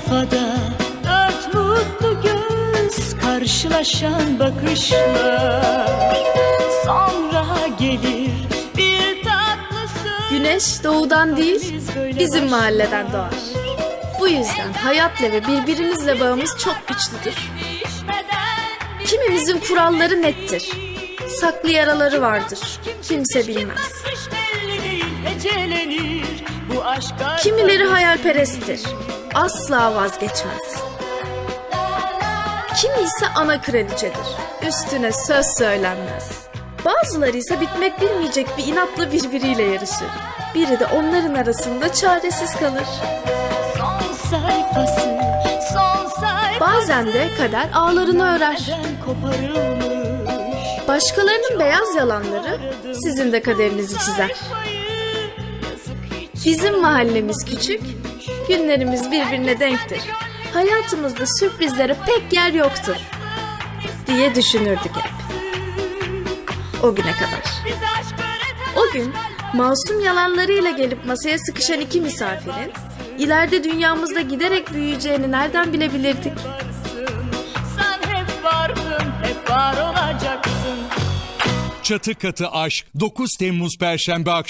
sayfada Dört mutlu göz karşılaşan bakışlar Sonra gelir bir tatlısı Güneş doğudan değil, bizim mahalleden doğar. Bu yüzden hayatla ve birbirimizle bağımız çok güçlüdür. Kimimizin kuralları nettir. Saklı yaraları vardır. Kimse bilmez. Kimileri hayalperesttir. Asla vazgeçmez. Kimi ise ana kraliçedir. Üstüne söz söylenmez. Bazıları ise bitmek bilmeyecek bir inatla birbiriyle yarışır. Biri de onların arasında çaresiz kalır. Son sayfası, son sayfası Bazen de kader ağlarını örer. Başkalarının beyaz yalanları sizin de kaderinizi çizer. Bizim mahallemiz küçük, günlerimiz birbirine denktir. Hayatımızda sürprizlere pek yer yoktur diye düşünürdük hep. O güne kadar. O gün masum yalanlarıyla gelip masaya sıkışan iki misafirin ileride dünyamızda giderek büyüyeceğini nereden bilebilirdik? Sen hep vardın, hep var olacaksın Çatı Katı Aşk 9 Temmuz Perşembe akşamı